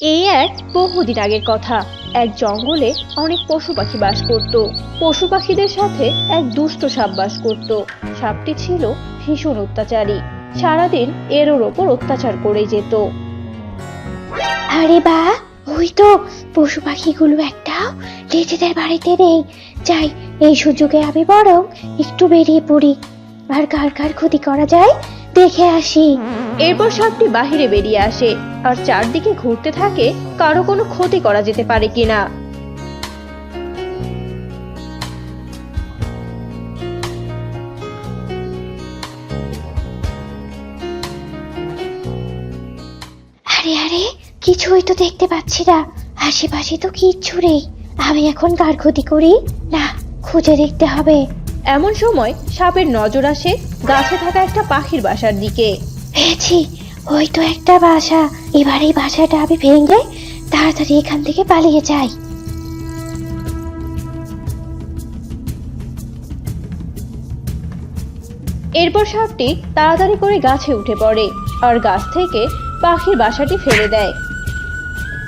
এই এক বহুদিন আগের কথা। এক জঙ্গলে অনেক পশু পাখি বাস করত। পশু পাখিদের সাথে এক দুষ্ট সাপ বাস করত। সাপটি ছিল ভীষণ অত্যাচারী। সারাদিন এর ওর ওপর অত্যাচার করে যেত। আরে বা, ওই তো পশু পাখিগুলো একটাও নিজেদের বাড়িতে নেই। যাই, এই সুযোগে আমি বরং একটু বেরিয়ে পড়ি। আর কার কার ক্ষতি করা যায় দেখে আসি। এরপর সাপটি বাহিরে বেরিয়ে আসে আর চারদিকে ঘুরতে থাকে কারও কোনো ক্ষতি করা যেতে পারে কিনা। আরে আরে কিছুই তো দেখতে পাচ্ছি না। আশেপাশে তো কিচ্ছু নেই। আমি এখন কার ক্ষতি করি? না খুঁজে দেখতে হবে। এমন সময় সাপের নজর আসে গাছে থাকা একটা পাখির বাসার দিকে। পেয়েছি ওই তো একটা বাসা। এবার এই বাসাটা আমি ভেঙে তাড়াতাড়ি এখান থেকে পালিয়ে যাই। এরপর সাপটি তাড়াতাড়ি করে গাছে উঠে পড়ে আর গাছ থেকে পাখির বাসাটি ফেলে দেয়।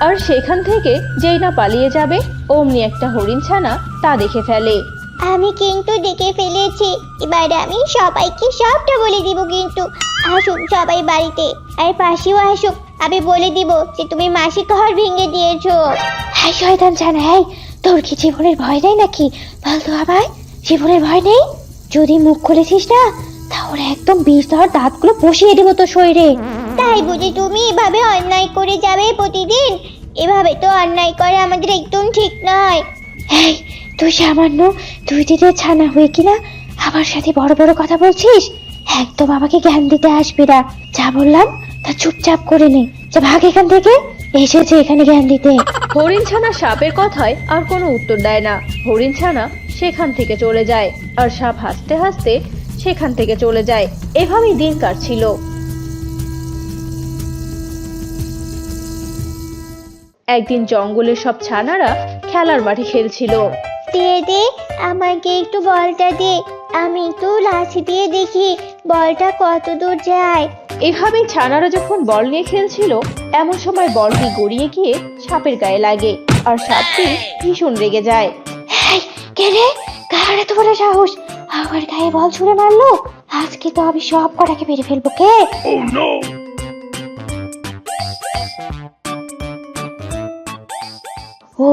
আর সেখান থেকে যেই না পালিয়ে যাবে অমনি একটা হরিণ ছানা তা দেখে ফেলে। আমি কিন্তু দেখে ফেলেছি। এবার আমি সবাইকে সবটা বলে দিব কিন্তু। আসুক সবাই বাড়িতে। আর পাশেও আসুক। আমি বলে দিব যে তুমি মাসিক ঘর ভেঙে দিয়েছ। হ্যাঁ শয়তান জানা হ্যাঁ তোর কি জীবনের ভয় নেই নাকি? বলতো আবার জীবনের ভয় নেই? যদি মুখ খুলেছিস না তাহলে একদম বিষ দেওয়ার দাঁতগুলো বসিয়ে দেবো তোর শরীরে। তাই বুঝি তুমি এভাবে অন্যায় করে যাবে প্রতিদিন? এভাবে তো অন্যায় করা আমাদের একদম ঠিক নয়। এই তুই সামান্য তুই দিতে ছানা হয়ে কিনা আমার সাথে বড় বড় কথা বলছিস? একদম আমাকে জ্ঞান দিতে আসবি না। যা বললাম, তা চুপচাপ করে নে। যা ভাগ এখান থেকে, এসেছে এখানে জ্ঞান দিতে। হরিণ ছানা সাপের কথায় আর কোনো উত্তর দেয় না। হরিণ ছানা সেখান থেকে চলে যায়, আর সাপ হাসতে হাসতে সেখান থেকে চলে যায়। এভাবেই দিন কাটছিল। একদিন জঙ্গলের সব ছানারা খেলার মাঠে খেলছিল। দে দে আমাকে একটু বলটা দে। আমি একটু লাঠি দিয়ে দেখি বলটা কত দূর যায়। এভাবেই ছানারা যখন বল নিয়ে খেলছিল এমন সময় বলটি গড়িয়ে গিয়ে সাপের গায়ে লাগে আর সাপটি ভীষণ রেগে যায়। এই কে রে? কার এত বড় সাহস? আমার গায়ে বল ছুঁড়ে মারলো? আজকে তো আমি সব কটাকে মেরে ফেলব কে? ও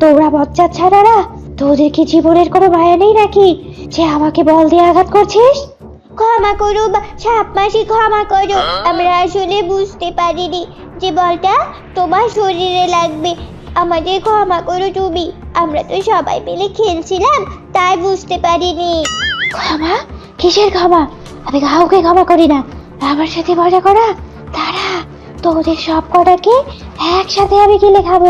তোরা বচ্চা ছাড়ারা তোদের কি জীবনের কোনো মায়া নেই নাকি? যে আমাকে বল দিয়ে আঘাত করছিস? ক্ষমা করো বা সাপ মাসি ক্ষমা করো আমরা আসলে বুঝতে পারিনি যে বলটা তোমার শরীরে লাগবে। আমাদের ক্ষমা করো তুমি। আমরা তো সবাই মিলে খেলছিলাম তাই বুঝতে পারিনি। ক্ষমা? কিসের ক্ষমা? আমি কাউকে ক্ষমা করি না। আমার সাথে মজা করা? তারা তোদের সব কটাকে একসাথে আমি গিলে খাব।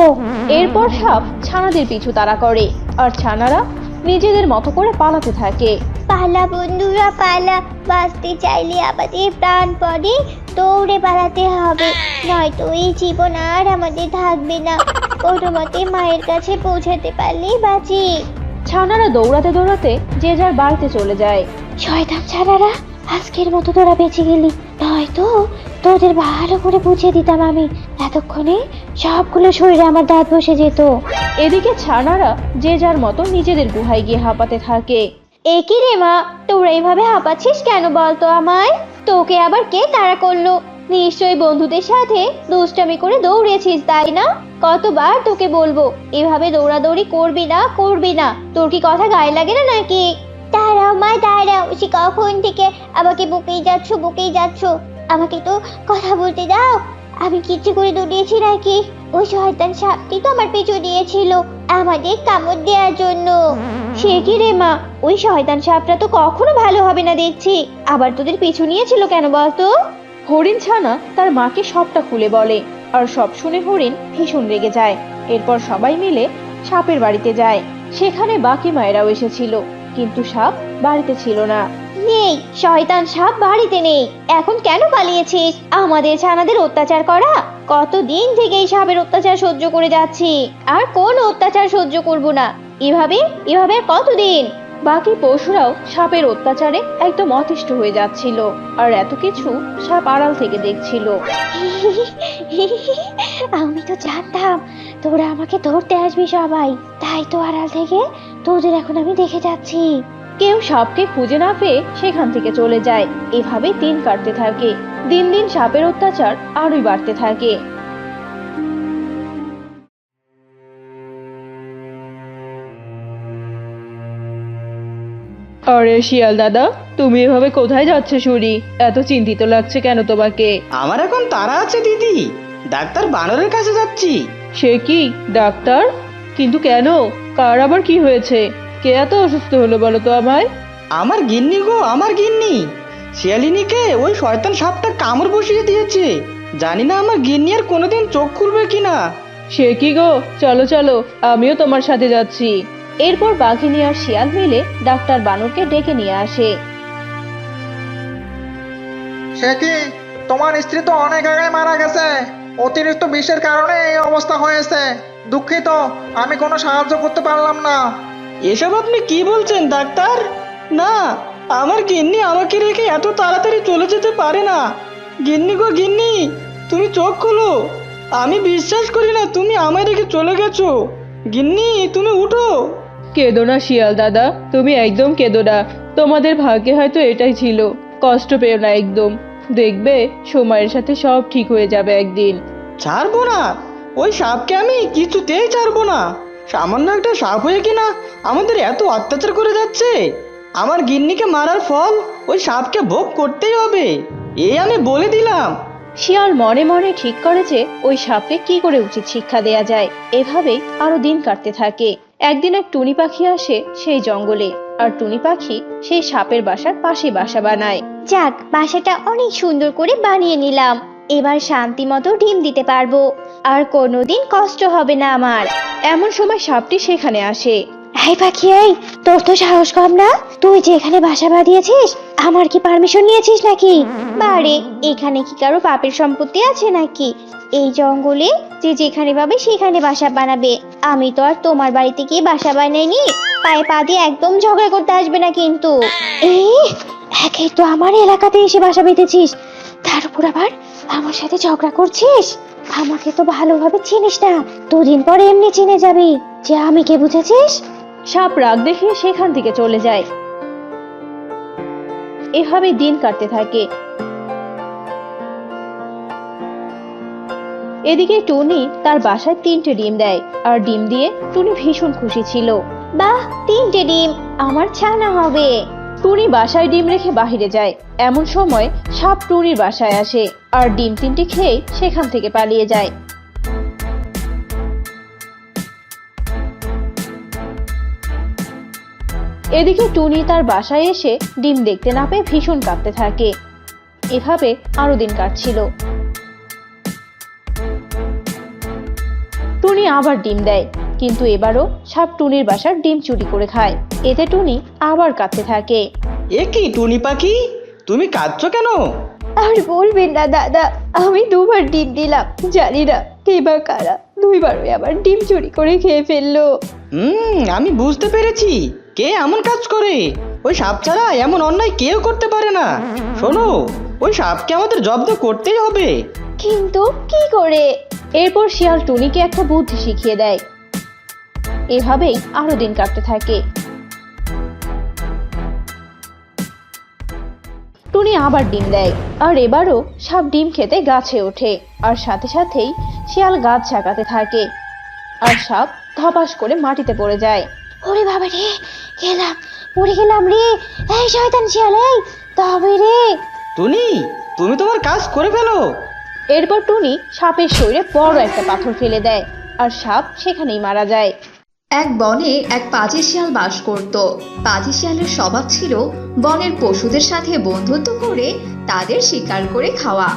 এরপর সব ছানাদের পিছু তারা করে। আর ছানারা নিজেদের মতো করে পালাতে থাকে। পালা বন্ধুরা পালা। বাঁচতে চাইলে আমাদের প্রাণপণে দৌড়ে পালাতে হবে। নয়তো এই জীবন আর আমাদের থাকবে না। কোনো মতে মায়ের কাছে পৌঁছাতে পারলেই বাঁচি। ছানারা দৌড়াতে দৌড়াতে যে যার বাড়িতে চলে যায়। শয়তান ছানারা আজকের মতো তোরা বেঁচে গেলি। নয়তো তোদের ভালো করে বুঝিয়ে দিতাম আমি। এতক্ষণে সবগুলো শরীরে আমার দাঁত বসে যেত। এদিকে ছানারা যে যার মতো নিজেদের গুহায় গিয়ে হাঁপাতে থাকে। একই রে মা তোরা এইভাবে হাঁপাচ্ছিস কেন বলতো আমায়? তোকে আবার কে তাড়া করল? নিশ্চয়ই বন্ধুদের সাথে দুষ্টামি করে দৌড়েছিস তাই না? কতবার তোকে বলব এভাবে দৌড়াদৌড়ি করবি না করবি না। তোর কি কথা গায়ে লাগে না নাকি? দাঁড়াও মা দাঁড়াও। সে কখন থেকে আমাকে বুকেই যাচ্ছ বুকেই যাচ্ছ? আমাকে তো কথা বলতে দাও। আমি কিচ্ছু করে দৌড়িয়েছি নাকি? ওই শয়তান সাপটি তো আমার পিছু দিয়েছিল আমাদের কামড় দেওয়ার জন্য। সে কি রে মা? ওই শয়তান সাপটা তো কখনো ভালো হবে না দেখছি। আবার তোদের পিছু নিয়েছিল কেন বলতো? হরিণ ছানা তার মাকে সবটা খুলে বলে, আর সব শুনে হরিণ ভীষণ রেগে যায়। এরপর সবাই মিলে সাপের বাড়িতে যায়। সেখানে বাকি মায়েরাও এসেছিল, কিন্তু সাপ বাড়িতে ছিল না। নেই, শয়তান সাপ বাড়িতে নেই। এখন কেন পালিয়েছিস? আমাদের ছানাদের অত্যাচার করা? কতদিন থেকে এই সাপের অত্যাচার সহ্য করে যাচ্ছি? আর কোন অত্যাচার সহ্য করব না। এভাবে? এভাবে কতদিন? বাকি পশুরাও সাপের অত্যাচারে একদম অতিষ্ঠ হয়ে যাচ্ছিল। আর এত কিছু সাপ আড়াল থেকে দেখছিল। আমি তো জানতাম, তোরা আমাকে ধরতে আসবি সবাই। তাই তো আড়াল থেকে তোদের এখন আমি দেখে যাচ্ছি। কেউ সাপকে খুঁজে না পেয়ে সেখান থেকে চলে যায়। এভাবে দিন কাটতে থাকে। দিন দিন সাপের অত্যাচার আরোই বাড়তে থাকে। আরে শিয়াল দাদা তুমি এভাবে কোথায় যাচ্ছে শুনি? এত চিন্তিত লাগছে কেন তোমাকে? আমার এখন তারা আছে দিদি। ডাক্তার বানরের কাছে যাচ্ছি। সে কি ডাক্তার? কিন্তু কেন? কার আবার কি হয়েছে? কে এত অসুস্থ হলো বলো তো আমায়? আমার গিন্নি গো আমার গিন্নি। শিয়ালিনীকে ওই শয়তান সাপটা কামড় বসিয়ে দিয়েছে। জানি না আমার গিন্নি আর কোনোদিন চোখ খুলবে কিনা। সে কি গো? চলো চলো আমিও তোমার সাথে যাচ্ছি। এরপর বাঘিনী আর শিয়াল মিলে ডাক্তার বানরকে ডেকে নিয়ে আসে। সে কি? তোমার স্ত্রী তো অনেক আগে মারা গেছে। অতিরিক্ত বিষের কারণে এই অবস্থা হয়েছে। দুঃখিত আমি কোনো সাহায্য করতে পারলাম না। এসব আপনি কি বলছেন ডাক্তার? না আমার গিন্নি আমাকে রেখে এত তাড়াতাড়ি চলে যেতে পারে না। গিন্নি গো গিন্নি তুমি চোখ খোলো। আমি বিশ্বাস করি না তুমি আমায় রেখে চলে গেছো। গিন্নি তুমি উঠো। কেঁদো না শিয়াল দাদা তুমি একদম কেঁদো না। তোমাদের ভাগ্যে হয়তো এটাই ছিল। কষ্ট পেও না একদম। দেখবে সময়ের সাথে সব ঠিক হয়ে যাবে একদিন। ছাড়বো না। ওই সাপকে আমি কিছুতেই ছাড়বো না। সামান্য একটা সাপ হয়ে কিনা আমাদের এত অত্যাচার করে যাচ্ছে? আমার গিন্নিকে মারার ফল ওই সাপকে ভোগ করতেই হবে এই আমি বলে দিলাম। শিয়াল মনে মনে ঠিক করে যে ওই সাপকে কি করে উচিত শিক্ষা দেয়া যায় এভাবেই আরও দিন কাটতে থাকে। একদিন এক টুনি পাখি আসে সেই জঙ্গলে আর টুনি পাখি সেই সাপের বাসার পাশে বাসা বানায়। যাক বাসাটা অনেক সুন্দর করে বানিয়ে নিলাম। এবার শান্তি মতো ডিম দিতে পারব। আর কোনোদিন কষ্ট হবে না আমার। এমন সময় সাপটি সেখানে আসে। এই পাখি এই তোর তো সাহস কম না? তুই যে এখানে বাসা বাঁধিয়েছিস আমার কি পারমিশন নিয়েছিস নাকি? বারে এখানে কি কারও পাপের সম্পত্তি আছে নাকি? এই জঙ্গলে যে যেখানে পাবে সেখানে বাসা বানাবে। আমি তো আর তোমার বাড়িতে গিয়ে বাসা বানাইনি। পায়ে পা দিয়ে একদম ঝগড়া করতে আসবে না কিন্তু। এই একেই তো আমার এলাকাতে এসে বাসা বেঁধেছিস। তার উপর আবার আমার সাথে ঝগড়া করছিস? আমাকে তো ভালোভাবে চিনিস না। দুদিন পরে এমনি চিনে যাবি। যে আমি কে বুঝেছিস? সাপ রাগ দেখিয়ে সেখান থেকে চলে যায়। এভাবে দিন কাটতে থাকে। এদিকে টুনি তার বাসায় তিনটে ডিম দেয় আর ডিম দিয়ে টুনি ভীষণ খুশি ছিল। বাহ তিনটে ডিম। আমার ছানা হবে। টুনি বাসায় ডিম রেখে বাইরে যায়। এমন সময় সাপ টুনির বাসায় আসে আর ডিম তিনটে খেয়ে সেখান থেকে পালিয়ে যায়। এদিকে টুনি তার বাসায় এসে ডিম দেখতে না পেয়ে ভীষণ কাঁপতে থাকে। এভাবে আরও দিন কাটছিল। টুনি আবার ডিম দেয়। কিন্তু এবারও সাপ টুনির বাসার ডিম চুরি করে খায়। এতে টুনি আবার কাঁদতে থাকে। এ কি টুনি পাখি? তুমি কাঁদছো কেন? আর বলবেন না দাদা আমি দুবার ডিম দিলাম জানি না কে বা কারা দুইবারই আবার ডিম চুরি করে খেয়ে ফেলল। হুম আমি বুঝতে পেরেছি কে এমন কাজ করে? ওই সাপ ছাড়া এমন অন্যায় কেউ করতে পারে না। শোনো ওই সাপকে আমাদের জব্দ করতেই হবে। কিন্তু কি করে? এরপর শিয়াল টুনিকে একটা বুদ্ধি শিখিয়ে দেয়। এভাবেই আরও দিন কাটতে থাকে। টুনি আবার ডিম দেয় আর এবারও সাপ ডিম খেতে গাছে ওঠে আর সাথে সাথেই শিয়াল গাছ ছাকাতে থাকে আর সাপ ধপাস করে মাটিতে পড়ে যায়। ওরে বাবা রে গেলাম পড়ে গেলাম রে এই শয়তান শিয়াল এই তবে রে। টুনি তুমি তোমার কাজ করে ফেলো। এরপর টুনি সাপের শরীরে বড় একটা পাথর ফেলে দেয় আর সাপ সেখানেই মারা যায়। এক বনে এক পাজি শিয়াল বাস করত। পাজি শিয়ালের স্বভাব ছিল বনের পশুদের সাথে বন্ধুত্ব করে তাদের শিকার করে খাওয়া।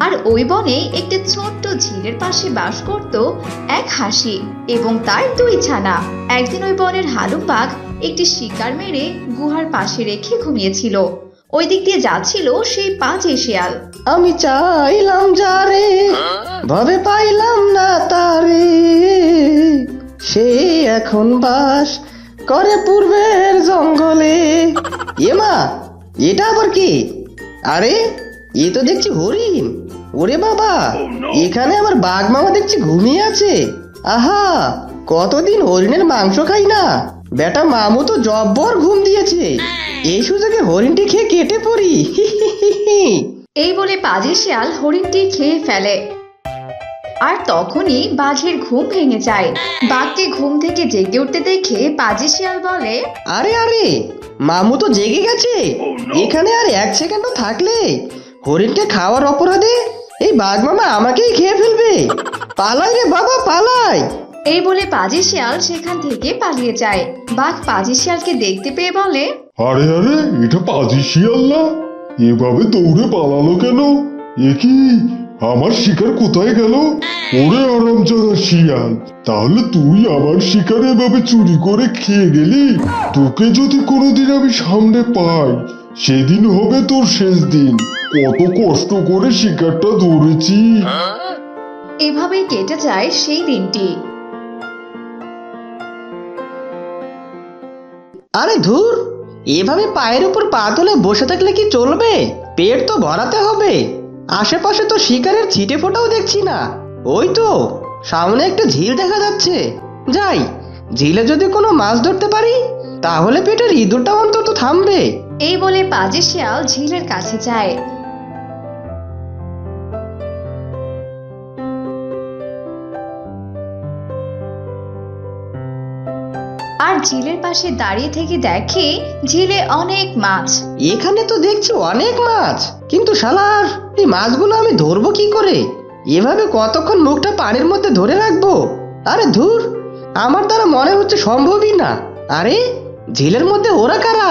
আর ওই বনে একটি ছোট্ট ঝিলের পাশে বাস করত এক হাসি এবং তার দুই ছানা। একদিন ওই বনের হালুম বাঘ একটি শিকার মেরে গুহার পাশে রেখে ঘুমিয়েছিল। ওই দিক দিয়ে যাচ্ছিল সেই পাজি শিয়াল। আমি চাইলাম যারে ভাবে পাইলাম না তারে সে এখন বাস করে পূর্বের জঙ্গলে। এমা এটা আবার কি? আরে, এ তো দেখছি হরিণ। ওরে বাবা, এখানে আমার বাঘ মামা দেখছি ঘুমিয়ে আছে। আহা, কতদিন হরিণের মাংস খাই না। বেটা মামু তো জব্বর ঘুম দিয়েছে। এই সুযোগে হরিণটি খেয়ে কেটে পড়ি। এই বলে পাজি শিয়াল হরিণটি খেয়ে ফেলে। আর তখনই বাঘের ঘুম ভেঙে যায়। বাঘকে ঘুম থেকে জেগে উঠতে দেখে পাজি শিয়াল বলে আরে আরে মামু তো জেগে গেছে। এখানে আর এক সেকেন্ডও থাকলে। হরিণকে খাওয়ার অপরাধে এই বাঘ মামা আমাকেই খেয়ে ফেলবে। পালাই রে বাবা পালাই। এই বলে পাজি শিয়াল সেখান থেকে পালিয়ে যায়। বাঘ পাজি শিয়ালকে দেখতে পেয়ে বলে আরে আরে এটা পাজি শিয়াল না? এভাবে দৌড়ে পালালো কেন? এ কি? আমার শিকার কোথায় গেল? ওরে আরামজাদা শিয়াল তাহলে তুই আমার শিকার এভাবে চুরি করে খেয়ে গেলি? তোকে যদি কোনোদিন আমি সামনে পাই সেদিন হবে তোর শেষ দিন। কত কষ্ট করে শিকারটা ধরেছি। এভাবেই কেটে যায় সেই দিনটি। আরে ধুর এভাবে পায়ের উপর পা তুলে বসে থাকলে কি চলবে? পেট তো ভরাতে হবে। আশেপাশে তো শিকারের ছিটে ফোটাও দেখছি না। ওই তো সামনে একটা ঝিল দেখা যাচ্ছে। যাই ঝিলে যদি কোনো মাছ ধরতে পারি তাহলে পেটের ইঁদুরটা অন্তত থামবে। এই বলে পাজে শিয়াল ঝিলের কাছে যায়। আর ঝিলের পাশে দাঁড়িয়ে থেকে দেখে ঝিলে অনেক মাছ। এখানে তো দেখছি অনেক মাছ। কিন্তু শালার এই মাছগুলো আমি ধরবো কি করে? এভাবে কতক্ষণ মুখটা পানির মধ্যে ধরে রাখব? আরে ধুর, আমার দ্বারা মনে হচ্ছে সম্ভবই না। আরে, ঝিলের মধ্যে ওরা কারা?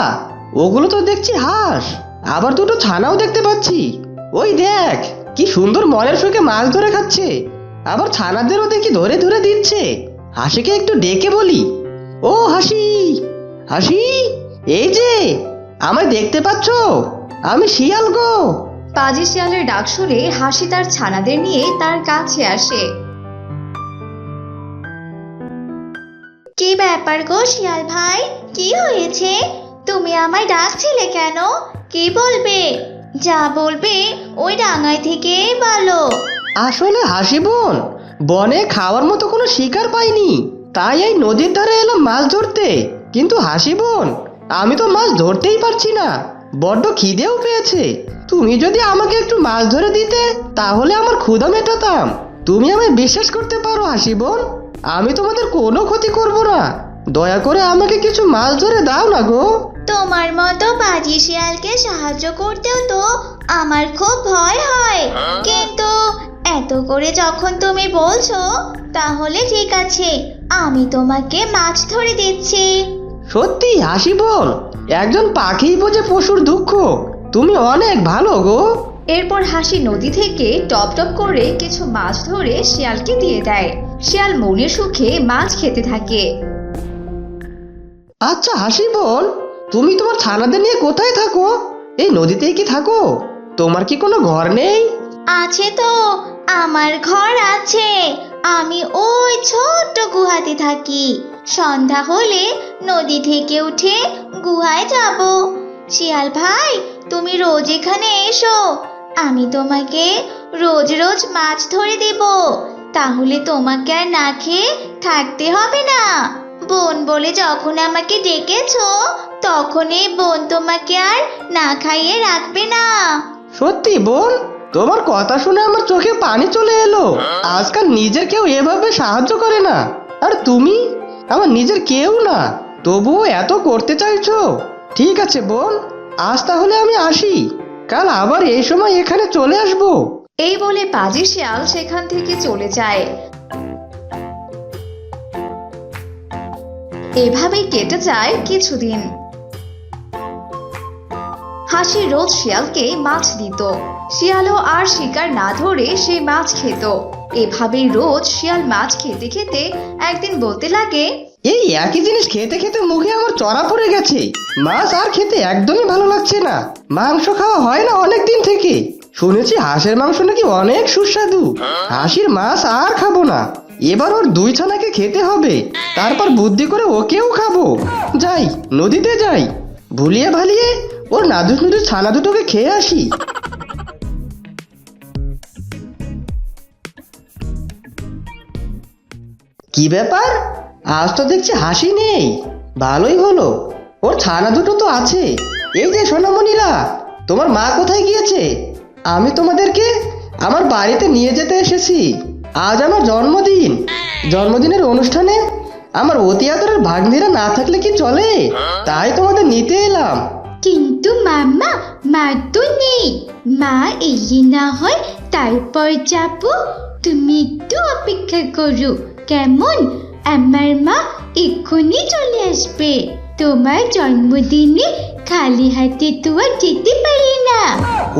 ওগুলো তো দেখছি হাঁস, আবার দুটো ছানাও দেখতে পাচ্ছি। ওই দেখ, কি সুন্দর মনের সুখে মাছ ধরে খাচ্ছে। আবার ছানাদেরও দেখি ধরে ধরে দিচ্ছে। হাসিকে একটু ডেকে বলি। ও হাসি হাসি, এই যে, আমায় দেখতে পাচ্ছ? আমি শিয়াল গো। পাজি শিয়ালের ডাক শুনে হাসি তার ছানাদের নিয়ে তার কাছে আসে। কি ব্যাপার গো শিয়াল ভাই? কি হয়েছে? তুমি আমায় ডাকছিলে কেন? কি বলবে? যা বলবে ওই ডাঙায় থেকে বলো। আসলে হাসি বোন বনে খাওয়ার মতো কোনো শিকার পাইনি। তাই এই নদীর ধারে এলাম মাছ ধরতে। কিন্তু হাসি বোন আমি তো মাছ ধরতেই পারছি না। বড্ড খিদেও পেয়েছে। তুমি যদি আমাকে একটু মাছ ধরে দিতে, তাহলে আমার ক্ষুধা মেটাতাম। তুমি আমায় বিশ্বাস করতে পারো হাসি বোন আমি তোমাদের কোনো ক্ষতি করব না। দয়া করে আমাকে কিছু মাছ ধরে দাও না গো। তোমার মতো বাজি শিয়ালকে সাহায্য করতেও তো আমার খুব ভয় হয়। কিন্তু এত করে যখন তুমি বলছো, তাহলে ঠিক আছে, আমি তোমাকে মাছ ধরে দিচ্ছি। সত্যি হাসি বোন একজন পাখি বোঝে পশুর দুঃখ। তুমি অনেক ভালো গো। এরপর হাসি নদী থেকে টপ টপ করে কিছু মাছ ধরে শিয়ালকে দিয়ে দেয়। শিয়াল মনের সুখে মাছ খেতে থাকে। আচ্ছা হাসি বোন তুমি তোমার ছানাদের নিয়ে কোথায় থাকো? এই নদীতেই কি থাকো? তোমার কি কোনো ঘর নেই? আছে তো আমার ঘর আছে। আমি ওই ছোট্ট গুহাতে থাকি। সন্ধ্যা হলে নদী থেকে উঠে গুহায় যাব। শিয়াল ভাই তুমি রোজ এখানে এসো। আমি তোমাকে রোজ রোজ মাছ ধরে দেব। তাহলে তোমাকে আর না খেয়ে থাকতে হবে না। বোন বলে যখন আমাকে ডেকেছো তখন এই বোন তোমাকে আর না খাইয়ে রাখবে না। সত্যি বোন তোমার কথা শুনে আমার চোখে পানি চলে এলো। আজকাল নিজের কেউ এভাবে সাহায্য করে না। আর তুমি? আমার নিজের কেউ না। তবুও এত করতে চাইছো? ঠিক আছে বোন, আজ তাহলে আমি আসি। কাল আবার এই সময় এখানে চলে আসব। এই বলে পাজি শিয়াল সেখান থেকে চলে যায়। এভাবেই কেটে যায় কিছুদিন। হাসি রোজ শিয়ালকে মাছ দিত। শিয়ালও আর শিকার না ধরে সে মাছ খেত। এভাবেই রোজ শিয়াল মাছ খেতে খেতে একদিন বলতে লাগে, এই একই জিনিস খেতে খেতে মুখে আমার চড়া পড়ে গেছে। মাছ আর খেতে একদমই ভালো লাগছে না। মাংস খাওয়া হয় না অনেক দিন থেকে। শুনেছি হাঁসের মাংস নাকি অনেক সুস্বাদু। হাসির মাছ আর খাব না। এবার ওর দুই ছানাকে খেতে হবে। তারপর বুদ্ধি করে ওকেও খাব। যাই, নদীতে যাই। ভুলিয়ে ভালিয়ে ওর নাদুস নুদুস ছানা দুটোকে খেয়ে আসি। কি ব্যাপার? আজ তো দেখছি হাসি নেই। ভালোই হলো। ওর ছানা দুটো তো আছে। এই যে সোনামণিরা, তোমার মা কোথায় গিয়েছে? আমি তোমাদেরকে আমার বাড়িতে নিয়ে যেতে এসেছি। আজ আমার জন্মদিন। জন্মদিনের অনুষ্ঠানে আমার অতি আদরের ভাগ্নিরা না থাকলে কি চলে? তাই তোমাদের নিতে এলাম। কিন্তু মামা মা তো নেই মা এগিয়ে না হয় তারপর যাব। তুমি একটু অপেক্ষা করো কেমন? আমার মা এক্ষুনি চলে আসবে। তোমার জন্মদিনে খালি হাতে তো আর যেতে পারি না।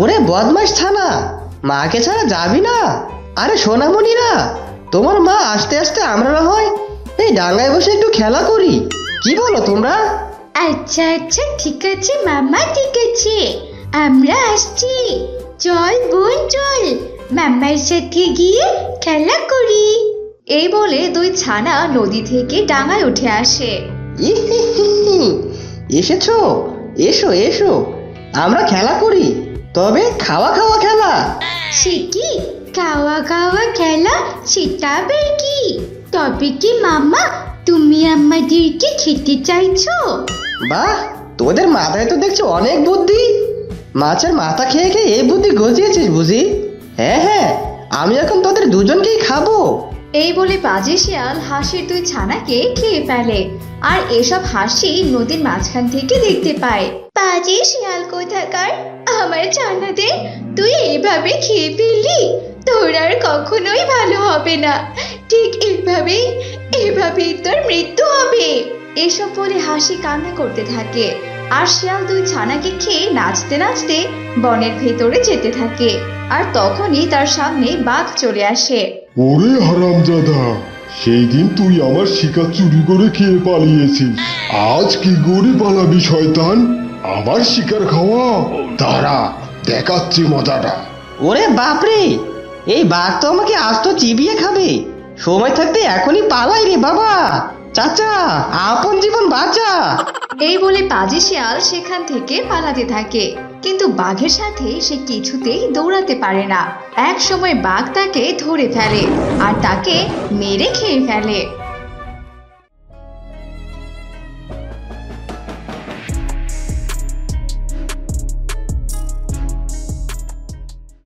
ওরে বদমাস থানা, মাকে ছাড়া যাবি না? আরে সোনামণিরা তোমার মা আস্তে আস্তে আমরা না হয়, এই ডাঙায় বসে একটু খেলা করি। কি বলো তোমরা? আচ্ছা আচ্ছা ঠিক আছে মামা ঠিক আছে। আমরা আসছি। চল বোন চল। মামার সাথে গিয়ে খেলা করি। এই বলে দুই ছানা নদী থেকে ডাঙায় উঠে আসে। এসেছ? এসো এসো। আমরা খেলা করি তবে খাওয়া খাওয়া খেলা। সে কি? খাওয়া খাওয়া খেলা সেটা আবার কি? তবে কি মামা তুমি আমাদেরকে খেতে চাইছো? বাহ তোদের মাথায় তো দেখছি অনেক বুদ্ধি। মাছের মাথা খেয়ে খেয়ে এই বুদ্ধি গজিয়েছিস বুঝি? হ্যাঁ হ্যাঁ আমি এখন তোদের দুজনকেই খাব। এই বলে বাজে শিয়াল হাসির দুই ছানাকে খেয়ে ফেলে। আর এসব হাসি নদীর মাঝখান থেকে দেখতে পায়। বাজে শিয়াল কোথাকার? আমার জানাতে তুই এইভাবে খেয়ে ফেললি? তোর আর কখনোই ভালো হবে না। ঠিক এইভাবেই এভাবেই তোর মৃত্যু হবে। এসব বলে হাসি কান্না করতে থাকে। আর শিয়াল দুই ছানাকে খেয়ে নাচতে নাচতে বনের ভেতরে যেতে থাকে। আর তখনই তার সামনে বাঘ চলে আসে। ওরে হারামজাদা সেই দিন তুই আমার শিকার চুরি করে খেয়ে পালিয়েছিস। আজ কি করে পালাবি শয়তান? আমার শিকার খাওয়া? দাঁড়া দেখাচ্ছি মজাটা। ওরে বাপরে এই বাঘ তো আমাকে আস্ত চিবিয়ে খাবে। সময় থাকতে এখনই পালাই রে বাবা। চাচা, আপন জীবন বাঁচা। এই বলে পাজি শিয়াল সেখান থেকে পালাতে থাকে। কিন্তু বাঘের সাথে সে কিছুতেই দৌড়াতে পারে না। এক সময় বাঘ তাকে ধরে ফেলে আর তাকে মেরে খেয়ে ফেলে।